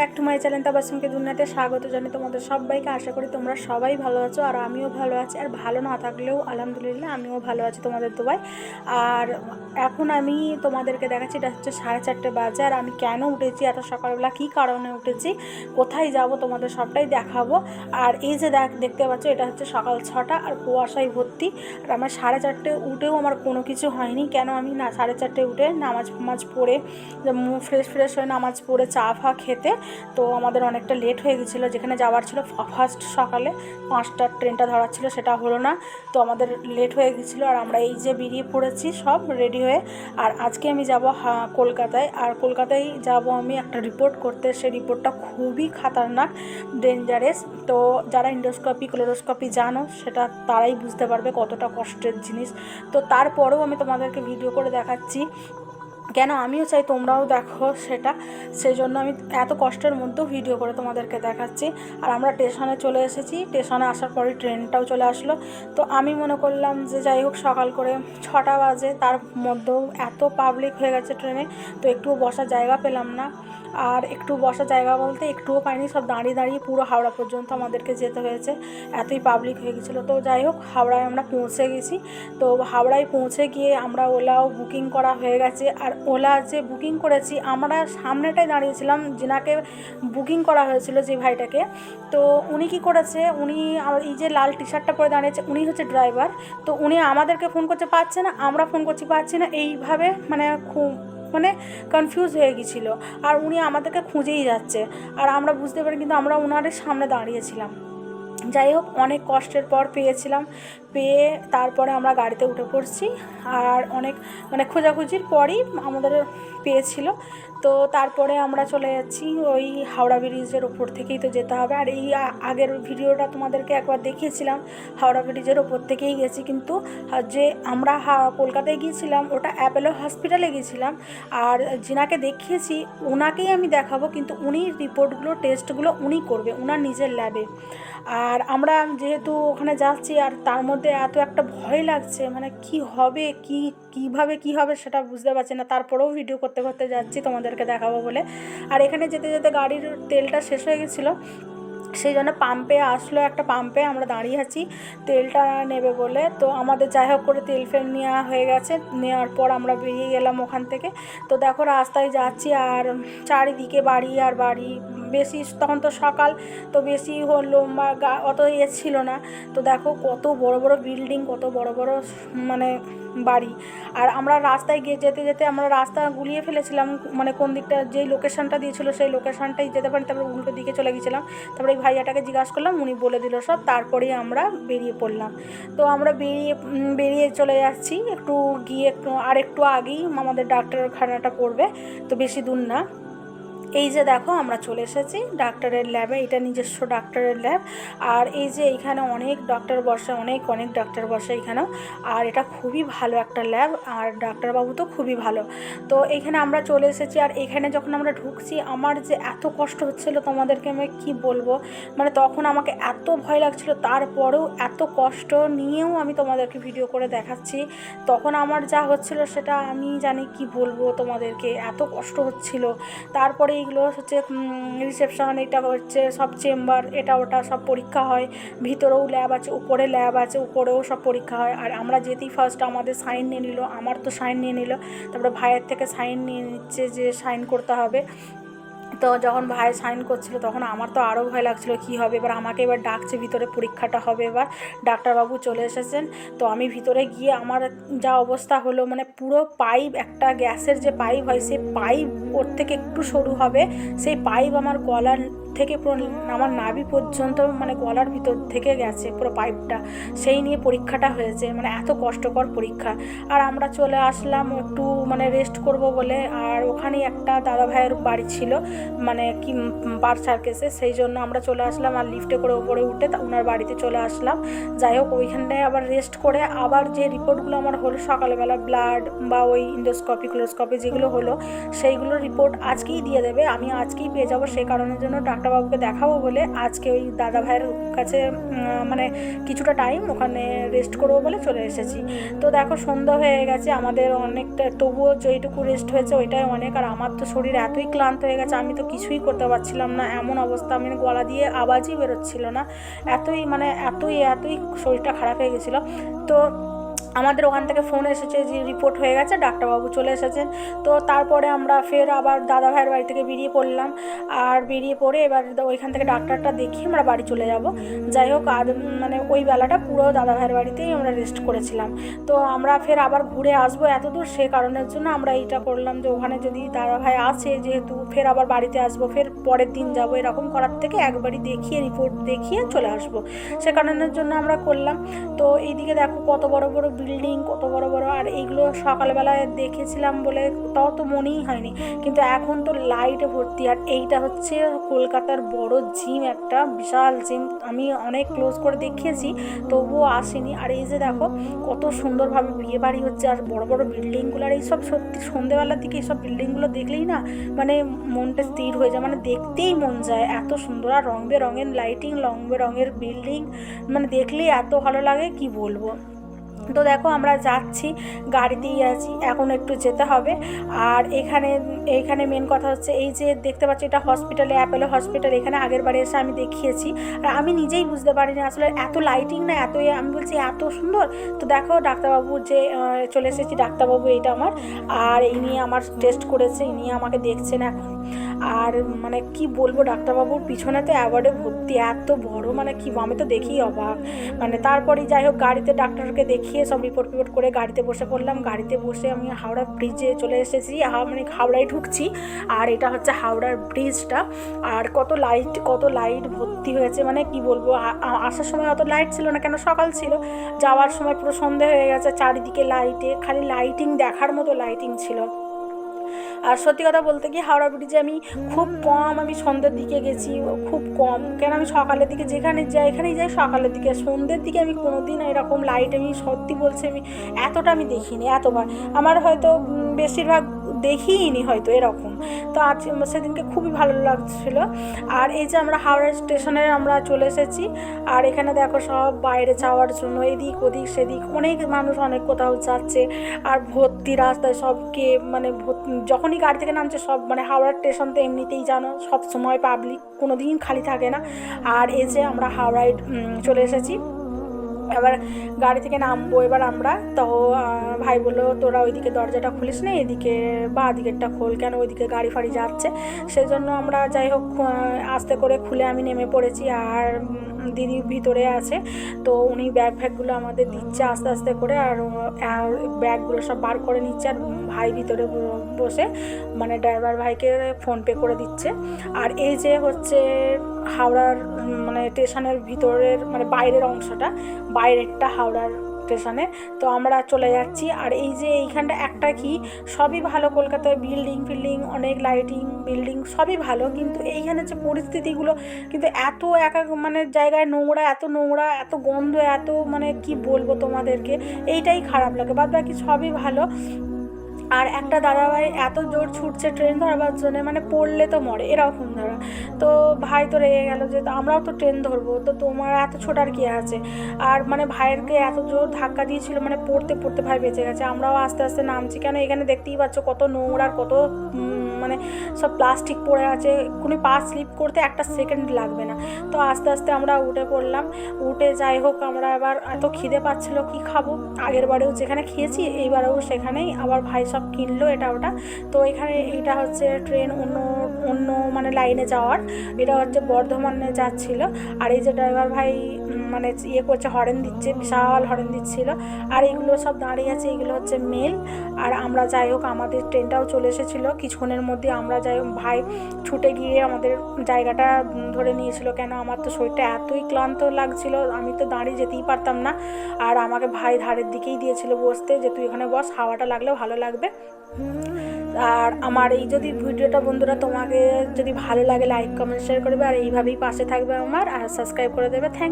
Back to my channel তাবাসমকে দুনিয়াতে স্বাগত জানাই তোমাদের সবাইকে। আশা করি তোমরা সবাই ভালো আছো আর আমিও ভালো আছি। আর ভালো না থাকলেও আলহামদুলিল্লাহ আমিও ভালো আছি তোমাদের দোবাই। আর এখন আমি তোমাদেরকে দেখাচ্ছি, এটা হচ্ছে সাড়ে চারটে বাজে আর আমি কেন উঠেছি, এত সকালবেলা কী কারণে উঠেছি, কোথায় যাব তোমাদের সবটাই দেখাবো। আর এই যে দেখ, দেখতে পাচ্ছ, এটা হচ্ছে সকাল ছটা আর কুয়াশায় ভর্তি। আর আমার সাড়ে চারটে উঠেও আমার কোনো কিছু হয়নি। কেন আমি না সাড়ে চারটে উঠে নামাজ ফামাজ পড়ে ফ্রেশ ফ্রেশ হয়ে নামাজ পড়ে চা ফা খেতে তো আমাদের অনেকটা লেট হয়ে গেছিল, যেখানে যাওয়ার ছিল ফার্স্ট সকালে পাঁচটার ট্রেনটা ধরার ছিল, সেটা হলো না। তো আমাদের লেট হয়ে গেছিল আর আমরা এই যে বেরিয়ে পড়েছি সব রেডি হয়ে। আর আজকে আমি যাব কলকাতায়। আর কলকাতায় যাব আমি একটা রিপোর্ট করতে। সেই রিপোর্টটা খুবই খাতারনাক ডেঞ্জারাস তো যারা ইন্ডোস্কোপি ক্লোরোস্কোপি জানো, সেটা তারাই বুঝতে পারবে কতটা কষ্টের জিনিস। তো তারপরেও আমি তোমাদেরকে ভিডিও করে দেখাচ্ছি। কেন আমিও চাই তোমরাও দেখো সেটা। সেই জন্য আমি এত কষ্টের মধ্যেও ভিডিও করে তোমাদেরকে দেখাচ্ছি। আর আমরা স্টেশনে চলে এসেছি। স্টেশনে আসার পরে ট্রেনটাও চলে আসলো। তো আমি মনে করলাম যে যাই হোক, সকাল করে ছটা বাজে। তার মধ্যেও এত পাবলিক হয়ে গেছে ট্রেনে। তো একটু বসার জায়গা পেলাম না। আর একটু বসার জায়গা বলতে একটুও পাইনি, সব দাঁড়িয়ে দাঁড়িয়ে পুরো হাওড়া পর্যন্ত আমাদেরকে যেতে হয়েছে। এতই পাবলিক হয়ে গেছিল। তো যাই হোক, হাওড়ায় আমরা পৌঁছে গেছি। তো হাওড়ায় পৌঁছে গিয়ে আমরা ওলাও বুকিং করা হয়ে গেছে। আর ওলা যে বুকিং করেছি, আমরা সামনেটাই দাঁড়িয়েছিলাম যিনাকে বুকিং করা হয়েছিল যে ভাইটাকে। তো উনি কি করেছে, উনি এই যে লাল টি শার্টটা পরে দাঁড়িয়েছে, উনি হচ্ছে ড্রাইভার তো উনি আমাদেরকে ফোন করতে পারছে না, আমরা ফোন করছি, পাচ্ছি না। এইভাবে মানে খুব মানে কনফিউজ হয়ে গেছিল আর উনি আমাদেরকে খুঁজেই যাচ্ছে। আর আমরা বুঝতে পারি কিন্তু আমরা ওনার সামনে দাঁড়িয়েছিলাম। যাই হোক, অনেক কষ্টের পর পেয়েছিলাম। পেয়ে তারপরে আমরা গাড়িতে উঠে পড়ছি। আর অনেক মানে খোঁজাখুঁজির পরই আমাদের পেয়েছিল। তো তারপরে আমরা চলে যাচ্ছি ওই হাওড়া ব্রিজের ওপর থেকেই তো যেতে হবে। আর এই আগের ভিডিওটা তোমাদেরকে একবার দেখিয়েছিলাম, হাওড়া ব্রিজের ওপর থেকেই গেছি। কিন্তু যে আমরা কলকাতায় গিয়েছিলাম, ওটা অ্যাপেলো হসপিটালে গিয়েছিলাম আর যিনাকে দেখিয়েছি ওনাকেই আমি দেখাবো। কিন্তু উনি রিপোর্টগুলো, টেস্টগুলো উনি করবে ওনার নিজের ল্যাবে। আর আমরা যেহেতু ওখানে যাচ্ছি আর তার মধ্যে এত একটা ভয় লাগছে মানে কি হবে, কি, কীভাবে কি হবে সেটা বুঝতে পারছি না। তারপরেও ভিডিও করতে করতে যাচ্ছি তোমাদেরকে দেখাবো বলে। আর এখানে যেতে যেতে গাড়ির তেলটা শেষ হয়ে গেছিল। সেই জন্য পাম্পে আসলো, একটা পাম্পে আমরা দাঁড়িয়ে আছি, তেলটা নেবে বলে। তো আমাদের যাই হোক করে তেল ফেল নেওয়া হয়ে গেছে, নেওয়ার পর আমরা বেরিয়ে গেলাম ওখান থেকে। তো দেখো রাস্তায় যাচ্ছি আর চারিদিকে বাড়ি আর বাড়ি, বেশি তখন তো সকাল, তো বেশি হলো অত ইয়ে ছিল না। তো দেখো কত বড় বড় বিল্ডিং কত বড় বড় মানে বাড়ি। আর আমরা রাস্তায় গিয়ে যেতে যেতে আমরা রাস্তা গুলিয়ে ফেলেছিলাম মানে কোন দিকটা যেই লোকেশনটা দিয়েছিল সেই লোকেশনটাই যেতে পারি তারপরে উল্টো দিকে চলে গেছিলাম তারপরে এই ভাইয়াটাকে জিজ্ঞাসা করলাম, উনি বলে দিল সব তারপরেই আমরা বেরিয়ে পড়লাম। তো আমরা বেরিয়ে বেরিয়ে চলে যাচ্ছি, একটু গিয়ে একটু আর একটু আগেই আমাদের ডাক্তারখানাটা পড়বে, তো বেশি দূর না। এই যে দেখো আমরা চলে এসেছি ডাক্তারের ল্যাবে, এটা নিজস্ব ডাক্তারের ল্যাব। আর এই যে এইখানে অনেক ডাক্তার বসে, অনেক অনেক ডাক্তার বসে এখানেও। আর এটা খুবই ভালো একটা ল্যাব, আর ডাক্তারবাবু তো খুবই ভালো। তো এখানে আমরা চলে এসেছি, আর এখানে যখন আমরা ঢুকছি, আমার যে এত কষ্ট হচ্ছিল তোমাদেরকে আমি কি বলব? মানে তখন আমাকে এত ভয় লাগছিল, তারপরেও এত কষ্ট নিয়েও আমি তোমাদেরকে ভিডিও করে দেখাচ্ছি। তখন আমার যা হচ্ছিল সেটা আমি জানি কি বলব তোমাদেরকে, এত কষ্ট হচ্ছিল। তারপরে এইগুলো হচ্ছে রিসেপশান এটা হচ্ছে সব চেম্বার এটা ওটা সব পরীক্ষা হয়। ভিতরেও ল্যাব আছে, উপরে ল্যাব আছে, উপরেও সব পরীক্ষা হয়। আর আমরা যেতেই ফার্স্ট আমাদের সাইন নিয়ে নিল, আমার তো সাইন নিয়ে নিল, তারপরে ভাইয়ের থেকে সাইন নিয়ে নিচ্ছে যে সাইন করতে হবে। তো যখন ভাই সাইন করছিল তখন আমার তো আরও ভয় লাগছিল, কি হবে? এবার আমাকে এবার ডাকছে, ভিতরে পরীক্ষাটা হবে এবার। ডাক্তারবাবু চলে এসেছেন। তো আমি ভিতরে গিয়ে আমার যা অবস্থা হলো মানে পুরো পাইপ একটা গ্যাসের যে পাইপ হয়, সেই পাইপ ওর থেকে একটু সরু হবে। সেই পাইপ আমার গলার থেকে পুরো আমার নাভি পর্যন্ত মানে গলার ভিতর থেকে গেছে পুরো পাইপটা। সেই নিয়ে পরীক্ষাটা হয়েছে মানে এত কষ্টকর পরীক্ষা। আর আমরা চলে আসলাম একটু মানে রেস্ট করব বলে। আর ওখানেই একটা দাদা ভাইয়ের বাড়ি ছিল মানে কি বার সার্কেসে। সেই জন্য আমরা চলে আসলাম আর লিফটে করে ওপরে উঠে ওনার বাড়িতে চলে আসলাম। যাই হোক, ওইখানটায় আবার রেস্ট করে আবার যে রিপোর্টগুলো আমার হলো সকালবেলা ব্লাড বা ওই ইন্ডোস্কপি ক্লোস্কপি যেগুলো হলো সেইগুলোর রিপোর্ট আজকেই দিয়ে দেবে। আমি আজকেই পেয়ে যাব সেই কারণের জন্য ডাক্তারবাবু ডাক্তারবাবুকে দেখাবো বলে আজকে ওই দাদা ভাইয়ের কাছে মানে কিছুটা টাইম ওখানে রেস্ট করব বলে চলে এসেছি। তো দেখো সন্ধ্যা হয়ে গেছে, আমাদের অনেকটা, তবুও যেইটুকু রেস্ট হয়েছে ওইটাই অনেক। আর আমার তো শরীর এতই ক্লান্ত হয়ে গেছে, আমি তো কিছুই করতে পারছিলাম না। এমন অবস্থা, আমি গলা দিয়ে আওয়াজই বেরোচ্ছিল না। এতই মানে এতই এতই শরীরটা খারাপ হয়ে গেছিল। তো আমাদের ওখান থেকে ফোন এসেছে যে রিপোর্ট হয়ে গেছে, ডাক্তারবাবু চলে এসেছেন। তো তারপরে আমরা ফের আবার দাদা ভাইয়ের বাড়ি থেকে বেরিয়ে পড়লাম। আর বেরিয়ে পড়ে এবার ওইখান থেকে ডাক্তারটা দেখিয়ে আমরা বাড়ি চলে যাব। যাই হোক, আর মানে ওই বেলাটা পুরো দাদা ভাইয়ের বাড়িতেই আমরা রেস্ট করেছিলাম। তো আমরা ফের আবার ঘুরে আসব এত দূর সে কারণের জন্য আমরা এইটা করলাম যে ওখানে যদি দাদা ভাই আসে, যেহেতু ফের আবার বাড়িতে আসব, ফের পরের দিন যাব এরকম করার থেকে একবারই দেখিয়ে রিপোর্ট দেখিয়ে চলে আসব। সে কারণের জন্য আমরা করলাম। তো এইদিকে দেখো কত বড় বড় বিল্ডিং কত বড় বড়, আর এইগুলো সকালবেলায় দেখেছিলাম বলে তাও তো মনেই হয়নি। কিন্তু এখন তো লাইটে ভর্তি, আর এইটা হচ্ছে কলকাতার বড় জিম একটা, বিশাল জিম আমি অনেক ক্লোজ করে দেখিয়েছি তবুও আসেনি। আর এই যে দেখো, কত সুন্দরভাবে বিয়ে বাড়ি হচ্ছে, আর বড় বড় বিল্ডিংগুলো আর এইসব সত্যি সন্ধেবেলার দিকে এইসব বিল্ডিংগুলো দেখলেই না মানে মনটা স্থির হয়ে যায়। মানে দেখতেই মন যায়, এত সুন্দর। আর রং বেরঙের লাইটিং রং বেরঙের বিল্ডিং মানে দেখলেই এত ভালো লাগে, কি বলব? তো দেখো আমরা যাচ্ছি গাড়িতেই আছি, এখন একটু যেতে হবে। আর এখানে এখানে মেন কথা হচ্ছে এই যে দেখতে পাচ্ছি এটা হসপিটালে অ্যাপেলো হসপিটাল এখানে আগের বারে এসে আমি দেখিয়েছি। আর আমি নিজেই বুঝতে পারিনি আসলে এত লাইটিং না এত আমি বলছি এত সুন্দর। তো দেখো ডাক্তারবাবু যে চলে এসেছি, ডাক্তারবাবু এটা আমার। আর এই নিয়ে আমার টেস্ট করেছে এই নিয়ে আমাকে দেখছেন এখন। আর মানে কি বলব, ডাক্তারবাবুর পিছনে তো অ্যাওয়ার্ডে ভর্তি, এত বড় মানে কি আমি তো দেখি অবাক। মানে তারপরেই যাই হোক, গাড়িতে ডাক্তারকে দেখিয়ে সব রিপোর্ট ফিপোর্ট করে গাড়িতে বসে পড়লাম। গাড়িতে বসে আমি হাওড়া ব্রিজে চলে এসেছি মানে হাওড়ায় ঢুকছি। আর এটা হচ্ছে হাওড়ার ব্রিজটা আর কত লাইট কত লাইট ভর্তি হয়েছে মানে কি বলব আসার সময় অত লাইট ছিল না, কেন সকাল ছিল? যাওয়ার সময় পুরো সন্ধে হয়ে গেছে, চারিদিকে লাইটে খালি লাইটিং দেখার মতো লাইটিং ছিল। আর সত্যি কথা বলতে কি হাওড়া ব্রিজে আমি খুব কম আমি সন্ধ্যের দিকে গেছি, খুব কম। কেন আমি সকালের দিকে যেখানে যাই, এখানেই যাই, সকালের দিকে। সন্ধ্যের দিকে আমি কোনো দিন এরকম লাইট আমি সত্যি বলছি আমি এতটা আমি দেখিনি, এতবার। আমার হয়তো বেশিরভাগ দেখিইনি হয়তো এরকম। তো আজ সেদিনকে খুবই ভালো লাগছিল। আর এই যে আমরা হাওড়া স্টেশনে আমরা চলে এসেছি। আর এখানে দেখো সব বাইরে যাওয়ার জন্য এদিক ওদিক সেদিক অনেক মানুষ অনেক কোথাও যাচ্ছে। আর ভর্তি রাস্তায় সবকে মানে যখনই গাড়ি থেকে নামছে সব মানে হাওড়া স্টেশন তো এমনিতেই জানো সব সময় পাবলিক কোনো দিন খালি থাকে না। আর এই যে আমরা হাওড়ায় চলে এসেছি। এবার গাড়ি থেকে নামবো, এবার আমরা। তো ভাই বলল, তোরা ওইদিকে দরজাটা খুলিস না, এদিকে বা দিকেরটা খোল। কেন ওইদিকে গাড়ি ফাড়ি যাচ্ছে? সেই জন্য আমরা যাই হোক আস্তে করে খুলে আমি নেমে পড়েছি। আর দিদি ভিতরে আছে। তো উনি ব্যাগ ফ্যাগগুলো আমাদের দিচ্ছে আস্তে আস্তে করে। আর ব্যাগগুলো সব বার করে নিচ্ছে। আর ভাই ভিতরে বসে মানে ড্রাইভার ভাইকে ফোনপে করে দিচ্ছে। আর এই যে হচ্ছে হাওড়ার মানে স্টেশনের ভিতরের মানে বাইরের অংশটা বাইরেরটা হাওড়ার স্টেশনে। তো আমরা চলে যাচ্ছি। আর এই যে এইখানটা একটা কি, সবই ভালো। কলকাতায় বিল্ডিং ফিল্ডিং, অনেক লাইটিং, বিল্ডিং সবই ভালো। কিন্তু এইখানে যে পরিস্থিতিগুলো, কিন্তু এত এক এক মানে জায়গায় নোংরা, এত নোংরা, এত গন্ধ, এত মানে কি বলব তোমাদেরকে? এইটাই খারাপ লাগে। বাদ বাকি সবই ভালো। আর একটা দাদাভাই এত জোর ছুটছে ট্রেন ধরবার জন্য মানে পড়লে তো মরে, এরকম ধরা। তো ভাই তো রেগে গেল যে আমরাও তো ট্রেন ধরবো, তো তোমার এত ছোটার কি আছে? আর মানে ভাইয়েরকে এত জোর ধাক্কা দিয়েছিল মানে পড়তে পড়তে ভাই বেঁচে গেছে। আমরাও আস্তে আস্তে নামছি। কেন এখানে দেখতেই পাচ্ছ কত নোংরা কত মানে সব প্লাস্টিক পড়ে আছে। কোনো পা স্লিপ করতে একটা সেকেন্ড লাগবে না। তো আস্তে আস্তে আমরা উঠে পড়লাম। উঠে যাই হোক, আমরা এবার এত খিদে পাচ্ছিল, কি খাব? আগের বারেও যেখানে খেয়েছি, এইবারেও সেখানেই। আবার ভাই সব কিনলো এটা ওটা। তো এখানে এটা হচ্ছে ট্রেন অন্য অন্য মানে লাইনে যাওয়ার। এটা হচ্ছে বর্ধমানে যাচ্ছিল। আর এই যে ড্রাইভার ভাই মানে ইয়ে করছে, হরেন দিচ্ছে, বিশাল হরেন দিচ্ছিল। আর এইগুলো সব দাঁড়িয়ে আছে এইগুলো হচ্ছে মেল। আর আমরা যাই হোক, আমাদের ট্রেনটাও চলে এসেছিল। কিছুক্ষণের মধ্যে আমরা যাই ভাই ছুটে গিয়ে আমাদের জায়গাটা ধরে নিয়েছিল। কেন, আমার তো শরীরটা এতই ক্লান্ত লাগছিল, আমি তো দাঁড়িয়ে যেতেই পারতাম না। আর আমাকে ভাই ধারের দিকেই দিয়েছিল বসতে যে, তুই এখানে বস, হাওয়াটা লাগলে ভালো লাগবে। আর আমার এই যদি ভিডিওটা বন্ধুরা তোমাকে যদি ভালো লাগে, লাইক, কমেন্ট, শেয়ার করবে। আর এইভাবেই পাশে থাকবে আমার। আর সাবস্ক্রাইব করে দেবে। থ্যাংক